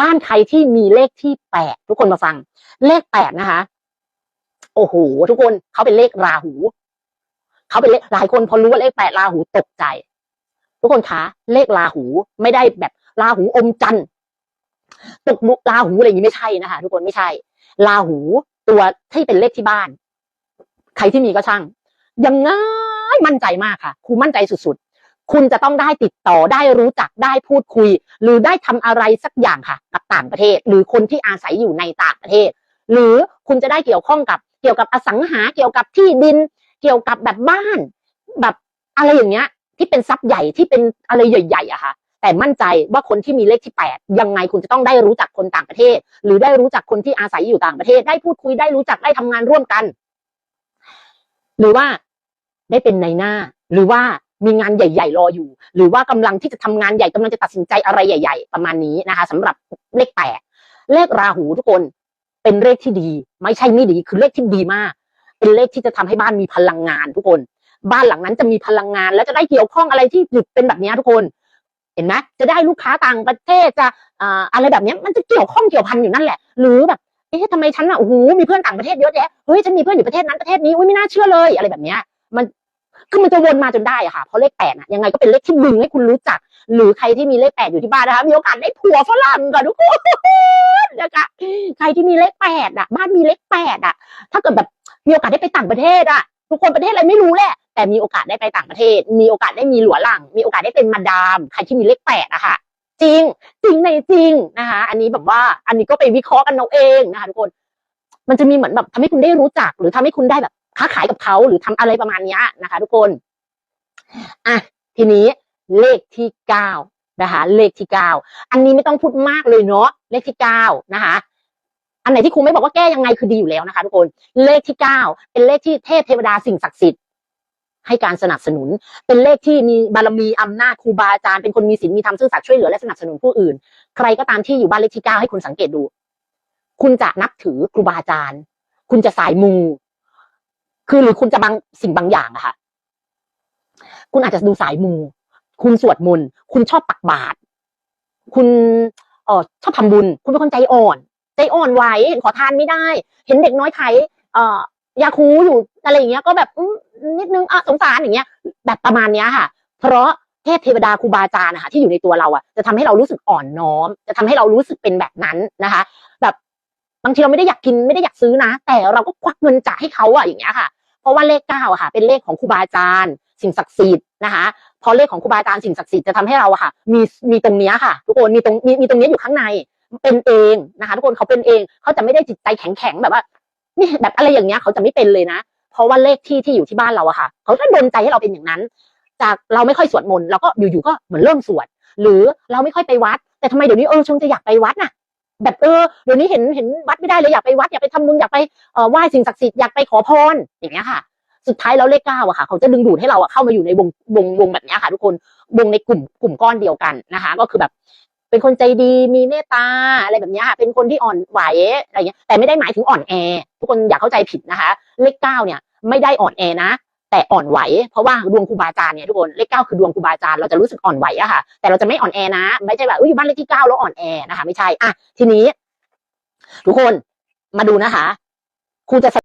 บ้านใครที่มีเลขที่แปดทุกคนมาฟัง เลขแปดนะคะ โอ้โหทุกคนเขาเป็นเลขราหูเขาเป็นเลขหลายคนพอรู้ว่าเลขแปดราหูตกใจ ทุกคนคะเลขราหูไม่ได้แบบราหูอมจันทร์ตกลุราหูอะไรอย่างนี้ไม่ใช่นะคะ ทุกคนไม่ใช่ราหูตัวที่เป็นเลขที่บ้าน ใครที่มีก็ช่างยังไงมั่นใจมากค่ะครูมั่นใจสุด คุณจะต้องได้ติดต่อได้รู้จักได้พูดคุย หรือได้ทำอะไรสักอย่างค่ะ กับต่างประเทศ หรือคนที่อาศัยอยู่ในต่างประเทศ หรือคุณจะได้เกี่ยวข้องกับเกี่ยวกับอสังหาเกี่ยวกับที่ดิน เกี่ยวกับแบบบ้าน แบบอะไรอย่างเงี้ย ที่เป็นทรัพย์ใหญ่ที่เป็นอะไรใหญ่ๆอะค่ะ แต่มั่นใจว่าคนที่มีเลขที่แปดยังไงคุณจะต้องได้รู้จักคนต่างประเทศ หรือได้รู้จักคนที่อาศัยอยู่ต่างประเทศ ได้พูดคุยได้รู้จักได้ทำงานร่วมกัน หรือว่าได้เป็นในหน้า หรือว่า มีงานใหญ่ ๆ รออยู่ หรือว่ากำลังที่จะทำงานใหญ่กำลังจะตัดสินใจอะไรใหญ่ ๆ ประมาณนี้นะคะสำหรับเลขแปดเลขราหูทุกคนเป็นเลขที่ดี ไม่ใช่ไม่ดีคือเลขที่ดีมาก เป็นเลขที่จะทำให้บ้านมีพลังงานทุกคน บ้านหลังนั้นจะมีพลังงาน แล้วจะได้เกี่ยวข้องอะไรที่หยุดเป็นแบบนี้ทุกคน เห็นไหมจะได้ลูกค้าต่างประเทศจะอะไรแบบนี้มันจะเกี่ยวข้องเกี่ยวพันอยู่นั่นแหละ หรือแบบเอ๊ะทำไมฉันอะโอ้โหมีเพื่อนต่างประเทศเยอะแยะเฮ้ยฉันมีเพื่อนอยู่ประเทศนั้นประเทศนี้อุ้ยไม่น่าเชื่อเลยอะไรแบบเนี้ยมัน คือมันจะวนมาจนได้อะค่ะ เพราะเลขแปดอะยังไงก็เป็นเลขที่ดึงให้คุณรู้จัก หรือใครที่มีเลขแปดอยู่ที่บ้านนะคะ มีโอกาสได้ผัวฝรั่งกับทุกคนนะคะใครที่มีเลขแปดอะบ้านมีเลขแปดอะถ้าเกิดแบบมีโอกาสได้ไปต่างประเทศอะทุกคนประเทศอะไรไม่รู้แหละ แต่มีโอกาสได้ไปต่างประเทศ มีโอกาสได้มีหลัวหลัง มีโอกาสได้เป็นมาดาม ใครที่มีเลขแปดอะค่ะ จริง จริงในจริงนะคะ อันนี้แบบว่าอันนี้ก็ไปวิเคราะห์กันเอาเองนะคะทุกคน มันจะมีเหมือนแบบทำให้คุณได้รู้จัก หรือทำให้คุณได้แบบ ค้าขายกับเขาหรือทำอะไรประมาณนี้นะคะ ทุกคนอะทีนี้เลขที่เก้านะคะเลขที่เก้าอันนี้ไม่ต้องพูดมากเลยเนาะเลขที่เก้านะคะ อันไหนที่ครูไม่บอกว่าแก้ยังไงคือดีอยู่แล้วนะคะ ทุกคนเลขที่เก้าเป็นเลขที่เทพเทวดาสิ่งศักดิ์สิทธิ์ให้การสนับสนุน เป็นเลขที่มีบารมีอำนาจครูบาอาจารย์เป็นคนมีศีลมีธรรมซื่อสัตย์ช่วยเหลือและสนับสนุนผู้อื่น ใครก็ตามที่อยู่บ้านเลขที่เก้าให้คุณสังเกตดู คุณจะนับถือครูบาอาจารย์ คุณจะสายมู คือหรือคุณจะบางสิ่งบางอย่างอะค่ะ คุณอาจจะดูสายมู คุณสวดมนต์คุณชอบตักบาตรคุณเออชอบทำบุญ คุณเป็นคนใจอ่อน ใจอ่อนไหวเห็นขอทานไม่ได้ เห็นเด็กน้อยไถเอ่อยาคูอยู่อะไรอย่างเงี้ย ก็แบบนิดนึงอะสงสารอย่างเงี้ย แบบประมาณเนี้ยค่ะ เพราะเทพเทวดาครูบาอาจารย์นะคะที่อยู่ในตัวเราอะจะทำให้เรารู้สึกอ่อนน้อม จะทำให้เรารู้สึกเป็นแบบนั้นนะคะ แบบบางทีเราไม่ได้อยากกินไม่ได้อยากซื้อนะ แต่เราก็ควักเงินจ่ายให้เขาอะอย่างเงี้ยค่ะ ราะว่าเลขเก้าค่ะ เป็นเลขของครูบาอาจารย์ สิ่งศักดิ์สิทธิ์นะคะพอเลขของครูบาอาจารย์สิ่งศักดิ์สิทธิ์จะทำให้เราค่ะ มีมีตรงเนี้ยค่ะ ทุกคนมีตรงมีมีตรงนี้อยู่ข้างในเป็นเองนะคะ ทุกคนเขาเป็นเองเขาจะไม่ได้จิตใจแข็งแข็งแบบว่านี่แบบอะไรอย่างเงี้ยเขาจะไม่เป็นเลยนะ เพราะว่าเลขที่ที่อยู่ที่บ้านเราอะค่ะเขาจะดนใจให้เราเป็นอย่างนั้น จากเราไม่ค่อยสวดมนต์เราก็อยู่ๆก็เหมือนเริ่มสวด หรือเราไม่ค่อยไปวัด แต่ทำไมเดี๋ยวนี้เออชงจะอยากไปวัดน่ะ แบบเออเดี๋ยวนี้เห็นเห็นวัดไม่ได้เลยอยากไปวัดอยากไปทำบุญอยากไปอ่อไหว้สิ่งศักดิ์สิทธิ์อยากไปขอพรอย่างเงี้ยค่ะสุดท้ายแล้วเลขเก้าอะค่ะ เขาจะดึงดูดให้เราอะเข้ามาอยู่ในวงวงวงแบบนี้ค่ะทุกคนวงในกลุ่มกลุ่มก้อนเดียวกันนะคะ ก็คือแบบเป็นคนใจดีมีเมตตาอะไรแบบนี้ค่ะ เป็นคนที่อ่อนไหวอะไรเงี้ยแต่ไม่ได้หมายถึงอ่อนแอ ทุกคนอย่าเข้าใจผิดนะคะ เลขเก้าเนี่ย ไม่ได้อ่อนแอนะ แต่อ่อนไหว เพราะว่าดวงครูบาอาจารย์เนี่ยทุกคนเลขเก้าคือดวงครูบาอาจารย์เราจะรู้สึกอ่อนไหวอะค่ะ แต่เราจะไม่อ่อนแอนะ ไม่ใช่แบบอยอยู่บ้านเลขที่เก้าแล้วอ่อนแอนะคะ ไม่ใช่อะทีนี้ ทุกคนมาดูนะคะครูจะ